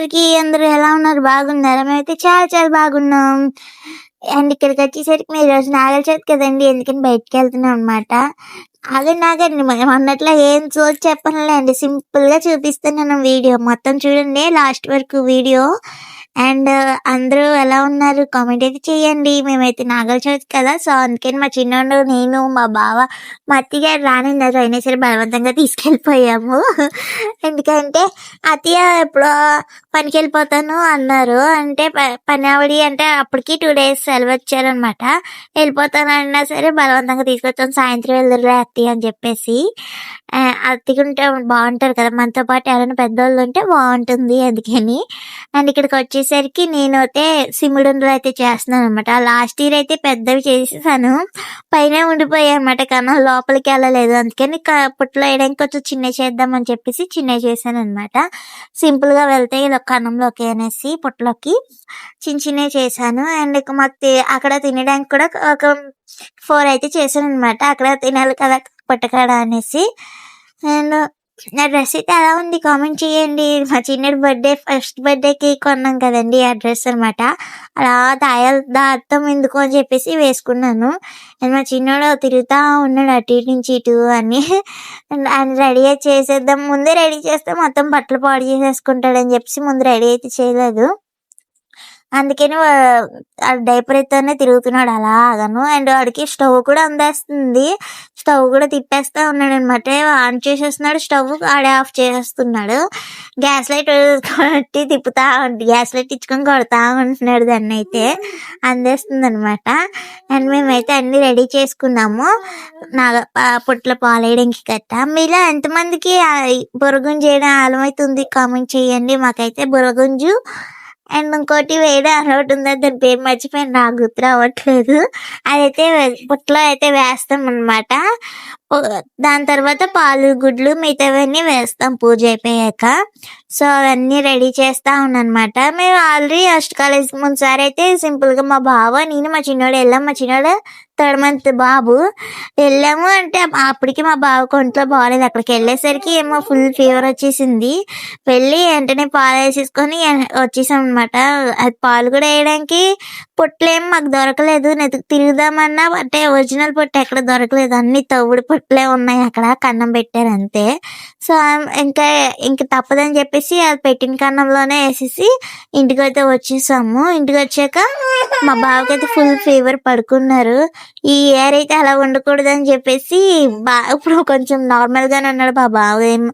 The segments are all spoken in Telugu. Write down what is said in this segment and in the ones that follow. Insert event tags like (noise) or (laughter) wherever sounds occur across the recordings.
అందరికీ అందరూ ఎలా ఉన్నారు? బాగున్నారా? మేమైతే చాలా చాలా బాగున్నాం. అండ్ ఇక్కడికి వచ్చేసరికి మీరు రోజు నాగల కదండి ఎందుకని బయటకు వెళ్తున్నాం అనమాట ఆగండి ఆగండి మనం అన్నట్లో ఏం చూసి చెప్పనులేండి. సింపుల్గా చూపిస్తున్నాను వీడియో. మొత్తం చూడండి లాస్ట్ వరకు వీడియో. అండ్ అందరూ ఎలా ఉన్నారు? కామెంట్ అయితే చేయండి. మేమైతే నాగల్ చవితి కదా సో అందుకని మా చిన్నోడు నేను మా బావ మా అత్తయ్య రానున్నారు రానిన్నారు అయినా సరే బలవంతంగా తీసుకెళ్ళిపోయాము. (laughs) ఎందుకంటే అత్తయ్య ఎప్పుడో పనికి వెళ్ళిపోతాను అన్నారు. అంటే ప- పని అంటే అప్పటికి టూ డేస్ సెలవు వచ్చారనమాట వెళ్ళిపోతాను అన్నా సరే బలవంతంగా తీసుకొచ్చాను సాయంత్రం వెళ్ళరు అత్తయ్య అని చెప్పేసి. ఆ, ఉంటే బాగుంటారు కదా. మనతో పాటు ఎవరైనా పెద్దోళ్ళు ఉంటే బాగుంటుంది అందుకని. అండ్ ఇక్కడికి వచ్చి వచ్చేసరికి నేనైతే అయితే అయితే చేస్తున్నాను అనమాట లాస్ట్ ఇయర్ అయితే పెద్దవి చేసేసాను. పైన ఉండిపోయాయి అనమాట కానీ లోపలికి వెళ్ళలేదు. అందుకని పుట్టలో వేయడానికి కొంచెం చిన్న చేద్దాం అని చెప్పేసి చిన్న చేశాను అనమాట సింపుల్గా వెళ్తే ఇలా కన్నంలోకి అనేసి పుట్టలోకి చిన్న చిన్నవి చేశాను. అండ్ మాకు అక్కడ తినడానికి కూడా ఒక ఫోర్ అయితే చేశాను అనమాట అక్కడ తినాలి కదా పుట్టకాడ అనేసి. అండ్ నా డ్రెస్ అయితే ఎలా ఉంది. కామెంట్ చేయండి. మా చిన్నడి బర్త్డే ఫస్ట్ బర్త్డేకి కొన్నాం కదండి. ఆ డ్రెస్ అనమాట అలా దాయాల అర్థం ఎందుకు అని చెప్పేసి వేసుకున్నాను. అండ్ మా చిన్నోడు తిరుగుతా ఉన్నాడు అటు ఇటు నుంచి ఇటు అని. అండ్ రెడీ చేసేద్దాం. ముందే రెడీ చేస్తే మొత్తం బట్టలు పాడు చేసేసుకుంటాడని చెప్పేసి ముందు రెడీ అయితే చేయలేదు. అందుకని ఆ డైపర్ అయితేనే తిరుగుతున్నాడు అలాగను. అండ్ వాడికి స్టవ్ కూడా అందేస్తుంది. స్టవ్ కూడా తిప్పేస్తా ఉన్నాడు అనమాట ఆన్ చేసేస్తున్నాడు స్టవ్ ఆడే ఆఫ్ చేసేస్తున్నాడు. గ్యాస్ లైట్ కొట్టి తిప్పుతా గ్యాస్ లైట్ ఇచ్చుకొని కొడతా ఉంటున్నాడు దాన్ని అయితే. అందేస్తుంది అనమాట అండ్ మేమైతే అన్ని రెడీ చేసుకున్నాము. నాగ పొట్ల పాలేయడానికి కట్ట మీలో ఎంతమందికి ఆ బుర్రగుంజు చేయడం ఆలమవుతుంది? కామెంట్ చేయండి. మాకైతే బుర్రగుంజు అండ్ ఇంకోటి వేరే అలవాటు ఉంది దాని పేరు మర్చిపోయాను నాకు గుర్తు రావట్లేదు. అదైతే పుట్లో అయితే వేస్తాం అనమాట దాని తర్వాత పాలు గుడ్లు మిగతావన్నీ వేస్తాం పూజ అయిపోయాక. సో అవన్నీ రెడీ చేస్తా ఉన్నానమాట మేము ఆల్రెడీ అష్ట కాలేజ్ ముందుసారి అయితే సింపుల్గా మా బావ నేను మా చిన్నోడు వెళ్ళాం మా చిన్నోడు థర్డ్ బాబు. వెళ్ళాము అంటే అప్పటికి మా బాబు కొంట్లో బాగాలేదు అక్కడికి వెళ్ళేసరికి ఏమో ఫుల్ ఫీవర్ వచ్చేసింది. వెళ్ళి వెంటనే పాలు వేసేసుకొని వచ్చేసాం అనమాట అది పాలు కూడా వేయడానికి పొట్లేం మాకు దొరకలేదు. నెతుకు తిరుగుదామన్నా అంటే ఒరిజినల్ పొట్టు ఎక్కడ దొరకలేదు. అన్ని తవ్వుడు పొట్లే ఉన్నాయి అక్కడ. కన్నం పెట్టారు అంతే. సో ఇంకా ఇంకా తప్పదని చెప్పేసి అది పెట్టిన కన్నంలోనే వేసేసి ఇంటికి అయితే వచ్చేసాము. ఇంటికి వచ్చాక మా బావకి అయితే ఫుల్ ఫీవర్ పడుకున్నారు. ఈ ఇయర్ అయితే అలా ఉండకూడదు అని చెప్పేసి బా ఇప్పుడు కొంచెం నార్మల్గానే ఉన్నాడు మా బావ ఏం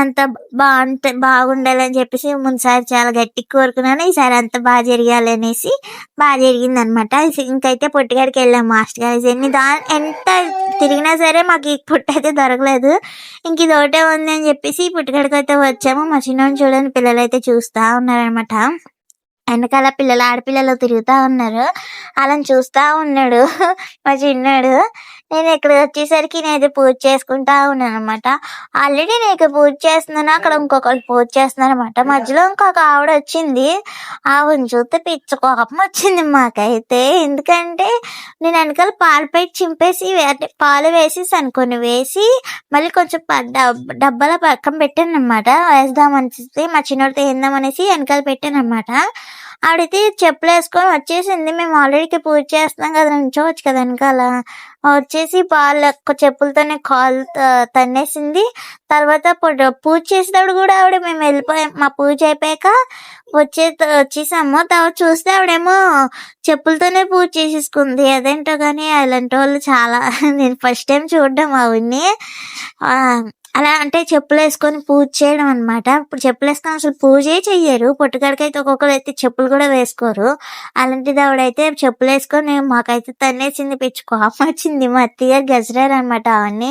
అంత బాగుంటే బాగుండాలని చెప్పేసి ముందుసారి చాలా గట్టిగా కోరుకున్నాను. ఈసారి అంత బాగా జరగాలి అనేసి బాగా జరిగింది అనమాట ఇంకైతే పొట్టిగాడికి వెళ్ళాం మాస్టర్ గారి. ఎన్ని దా ఎంత తిరిగినా సరే మాకు ఈ పుట్ట అయితే దొరకలేదు. ఇంక ఇది ఒకటే ఉంది అని చెప్పేసి ఈ అయితే వచ్చాము. మా చిన్నోని చూడని పిల్లలు అయితే చూస్తా ఉన్నారనమాట. వెనకాల పిల్లలు ఆడపిల్లలు తిరుగుతా ఉన్నారు. అలా చూస్తా ఉన్నాడు. మా చిన్నాడు. నేను ఇక్కడ వచ్చేసరికి నేను పూజ చేసుకుంటా ఉన్నాను అనమాట ఆల్రెడీ నేను ఇక్కడ పూజ చేస్తున్నాను. అక్కడ ఇంకొకరు పూజ చేస్తున్నారు అనమాట మధ్యలో ఇంకొక ఆవిడ వచ్చింది. ఆవిడని చూస్తే పిచ్చ కోపం వచ్చింది మాకైతే. ఎందుకంటే నేను వెనకాల పాలు పెట్టి చింపేసి అంటే పాలు వేసేసాను కొన్ని వేసి మళ్ళీ కొంచెం ప- డబ్- డబ్బాల పక్కన పెట్టాను అనమాట వేద్దామని మా చిన్నోడితో వేద్దామనేసి వెనకాల పెట్టాను అనమాట ఆవిడైతే చెప్పులు వేసుకొని వచ్చేసింది. మేము ఆల్రెడీ పూజ చేస్తున్నాం కదా నుంచోవచ్చు కదా వెనకాల. వచ్చేసి వాళ్ళ చెప్పులతోనే కాలు తన్నేసింది. తర్వాత పూజ చేసేటప్పుడు కూడా ఆవిడ మేము వెళ్ళిపోయాం మా పూజ అయిపోయాక వచ్చే వచ్చేసాము. తర్వాత చూస్తే ఆవిడేమో చెప్పులతోనే పూజ చేసేసుకుంది. అదేంటో కానీ అలాంటి వాళ్ళు చాలా. (laughs) నేను ఫస్ట్ టైం చూడడం ఆవిడ్ని. అలా అంటే చెప్పులు వేసుకొని పూజ చేయడం అనమాట ఇప్పుడు చెప్పులు వేసుకొని అసలు పూజే చెయ్యరు. పొట్టుకాడికైతే అయితే ఒక్కొక్కరు అయితే చెప్పులు కూడా వేసుకోరు. అలాంటిది ఆవిడైతే చెప్పులు వేసుకొని మాకైతే తన్నేసింది పిచ్చి కోపం వచ్చింది మా అత్తయ్య గజరారు అనమాట అవన్నీ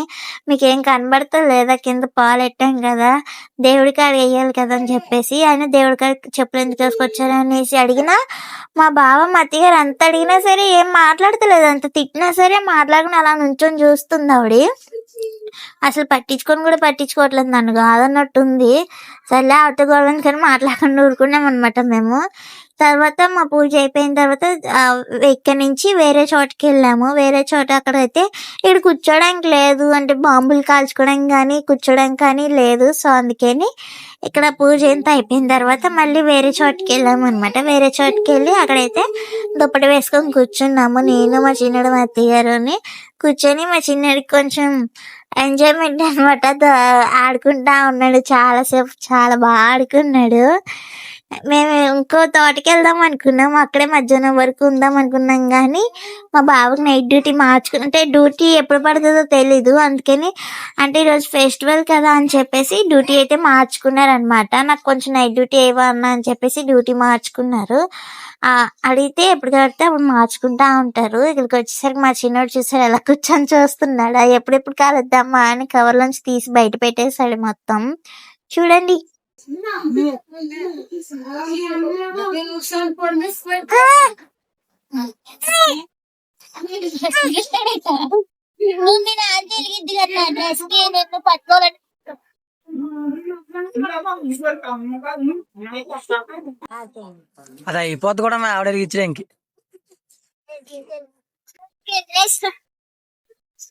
మీకేం కనబడతా లేదా? కింద పాలు పెట్టాం కదా? దేవుడికి కాడ వేయాలి కదా అని చెప్పేసి ఆయన దేవుడి చెప్పులు ఎందుకు వేసుకొచ్చారు అనేసి అడిగినా మా బావ మా అత్తగారు అంత అడిగినా సరే ఏం మాట్లాడతలేదు. అంత తిట్టినా సరే మాట్లాడకుండా అలా నుంచొని చూస్తుంది ఆవిడ. అసలు పట్టించుకొని కూడా పట్టించుకోవట్లేదు నన్ను కాదన్నట్టుంది. సర్లే ఆవిడతో గొడవని కానీ మాట్లాడకుండా ఊరుకున్నాం అనమాట మేము. తర్వాత మా పూజ అయిపోయిన తర్వాత ఆహ్, ఇక్కడి నుంచి వేరే చోటుకెళ్ళాము. వేరే చోట అక్కడైతే ఇక్కడ కూర్చోడానికి లేదు. అంటే బాంబులు కాల్చుకోవడానికి కానీ కూర్చోడానికి కానీ లేదు. సో, అందుకని ఇక్కడ పూజ ఎంత అయిపోయిన తర్వాత మళ్ళీ వేరే చోటికి వెళ్ళాము అనమాట వేరే చోటుకెళ్ళి అక్కడైతే దుప్పటి వేసుకొని కూర్చున్నాము. నేను, మా చిన్నడు మా అత్తయ్య గారుని కూర్చొని మా చిన్నడికి కొంచెం ఎంజాయ్‌మెంట్ అనమాట. ఆడుకుంటా ఉన్నాడు చాలాసేపు చాలా బాగా ఆడుకున్నాడు. మేము ఇంకో తోటకెళ్దాం అనుకున్నాం. అక్కడే మధ్యాహ్నం వరకు ఉందాం అనుకున్నాం కానీ మా బావకి నైట్ డ్యూటీ మార్చుకుంటే డ్యూటీ ఎప్పుడు పడుతుందో తెలీదు. అందుకని అంటే ఈరోజు ఫెస్టివల్ కదా అని చెప్పేసి డ్యూటీ అయితే మార్చుకున్నారనమాట. నాకు కొంచెం నైట్ డ్యూటీ ఏమన్నా అన్నా అని చెప్పేసి డ్యూటీ మార్చుకున్నారు. అడిగితే ఎప్పుడు కడితే అప్పుడు మార్చుకుంటా ఉంటారు. ఇక్కడికి వచ్చేసరికి మా చిన్నోడు చూసాడు ఎలా కూర్చొని చూస్తున్నాడో. ఎప్పుడెప్పుడు కలుద్దామా అని కవర్‌లోంచి తీసి బయట పెట్టేసాడు మొత్తం. చూడండి. ముందు నా తెలిగిద్ది కదా డ్రెస్‌కి నిన్ను పట్టుకోవాలని అది అయిపోద్ది కూడా మా ఆవిడ ఇచ్చడానికి ప్లేస్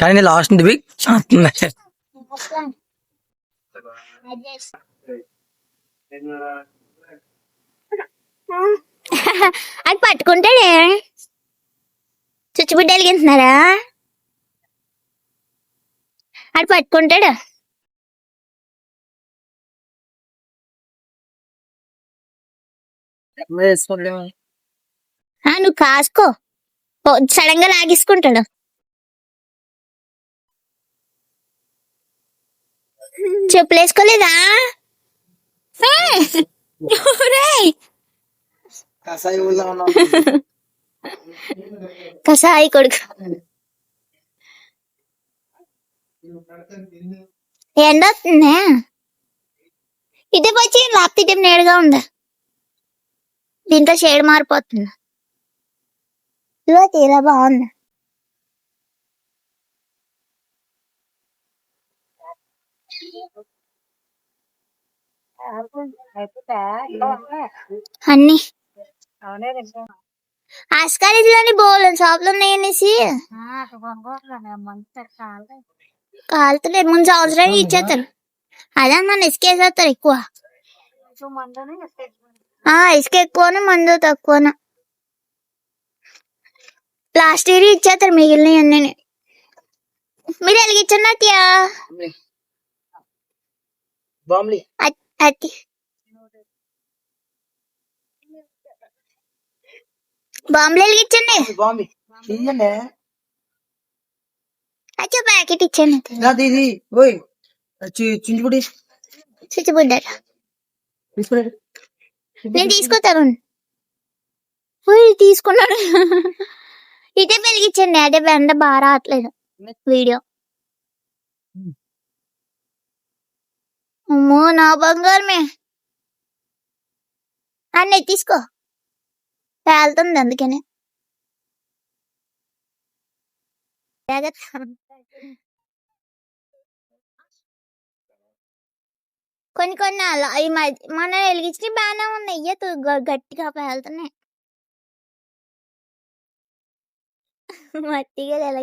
కానీ లాస్ట్ ఉంది అది పట్టుకుంటాడే చుచ్చుబిడ్డ వెలిగింటున్నారా అది పట్టుకుంటాడు. నువ్వు కాసుకో. సడన్గా లాగేసుకుంటాడు. చెప్పులు వేసుకోలేదా ఏయ్! ఒరేయ్! కసాయి కొడుకు. ఎండ వస్తుందా ఇదే వచ్చి లేకపోతే ఇటే నేడుగా ఉందా? దీంతో షేడ్ మారిపోతుంది. ఇదిగో తీరా బాగుంది అన్ని ఆస్ కాలేజీలోని బోల్ షాపులు ఉన్నాయనేసి కాలుతలేదు ముందు సంవత్సరాలు ఇచ్చేస్తారు అదే మన ఇసుక వేసేస్తారు ఎక్కువ ఆ ఇసుక ఎక్కువను మందు తక్కువను లాస్ట్ ఇయర్ ఇచ్చేస్తారు మిగిలినవి అన్నీ మీరు వెలిగించండి అత్యా బాంబులు. అత్తి బాంబులు వెలిగించండి. బాంబు. తీయండి అచ్చా ప్యాకెట్ ఇచ్చాను. అది ఇది. ఓయ్ చించుబుడి. నేను తీసుకున్నాడు ఇదే వెలిగించండి. అదే వెంట బాగా రావట్లేదు. వీడియో. అమ్మో నా బంగారమే. అన్నీ తీసుకో. పేలుతుంది అందుకనే. కొన్ని కొన్ని అలా ఈ మధ్య మన వెలిగించిన బాగానే ఉన్నాయి. గట్టిగా పేలుతున్నాయి మట్టిగా ఎలా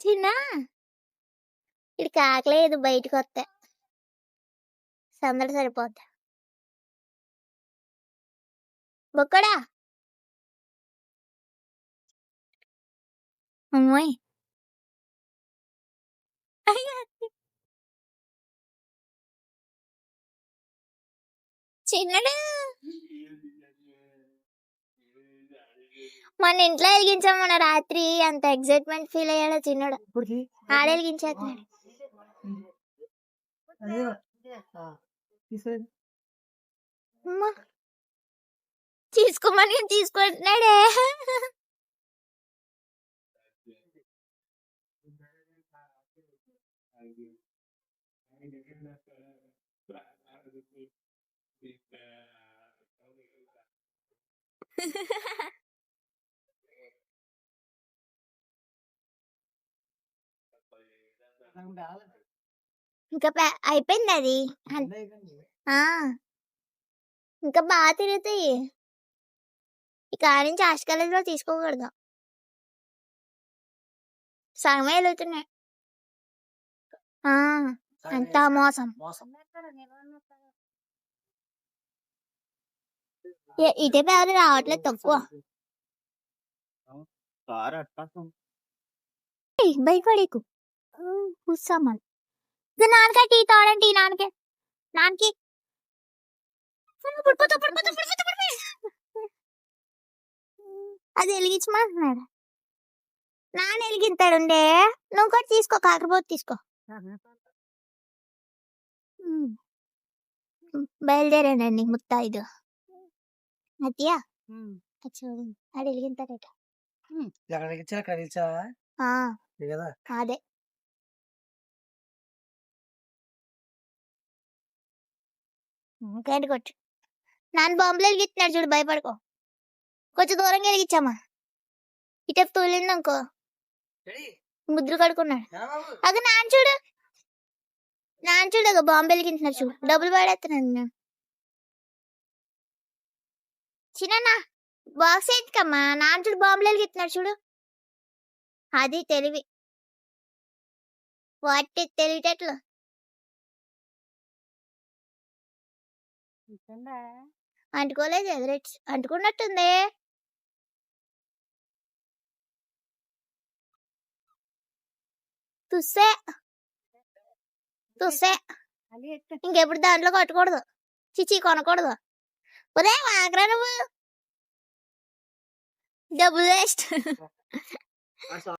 చిన్న ఇది కాకలేదు బయటకు వస్తే సందడి సరిపోద్ది బొక్కడా అమ్మాయి చిన్నడు మన ఇంట్లో వెలిగించాం మన రాత్రి అంత ఎగ్జైట్మెంట్ ఫీల్ అయ్యాడో చిన్నడు ఆడ వెలిగించేస్తున్నాడు. తీసుకోమని తీసుకుంటున్నాడే. ఇంకా అయిపోయింది అది. ఆ. ఇంకా బాగా తిరుగుతాయి. ఇక నుంచి ఆర్ట్స్ కాలేజ్లో తీసుకోకూడదు. సగమే వెళ్తున్నాయి. ఆ, అంతా మోసం. ఇటే పేద రావట్లేదు తక్కువ భయపడేకు కూర్చోమని ఇది నాన్నకే టీ తాడండి నాన్నకే నాన్నకి. అది వెలిగించమంటున్నాడు నాన్న వెలిగిస్తాడుండే నువ్వు కూడా తీసుకో కాకపోతే తీసుకో ఉమ్. బయలుదేరాడండి ముత్తాయిదు అతియా అది చూడండి అది ఎక్కడికి ఇచ్చా ఇచ్చావా? కదా! అదే. ఇంకేంటి కొట్టు? నాన్న బాంబులు వెలిగిస్తున్నాడు చూడు భయపడుకో. కొంచెం దూరంగా వెలిగించామా ఇటే తోలింది అనుకో. రెడీ? ముద్ర కడుకున్నాడు? అగ నాన్న చూడు. నాన్న చూడు బాంబు వెలిగింటున్నాడు చూడు. డబ్బులు పడేస్తున్నాడు నేను చిన్న బాక్స్ ఏంటికమ్మా నాన్న చూడు బాంబులు వెలిగిస్తున్నాడు చూడు. అది తెలివి. వాటి తెలివితేటలు. అంటుకోలేదు ఎదురెట్ అంటుకున్నట్టుంది. తుస్సే. తుస్సే. ఇంకెప్పుడు దాంట్లో కొట్టకూడదు. చిచి కొనకూడదు. ఉదయం ఆగ్రా నువ్వు డబ్బులు వేస్ట్ అసలు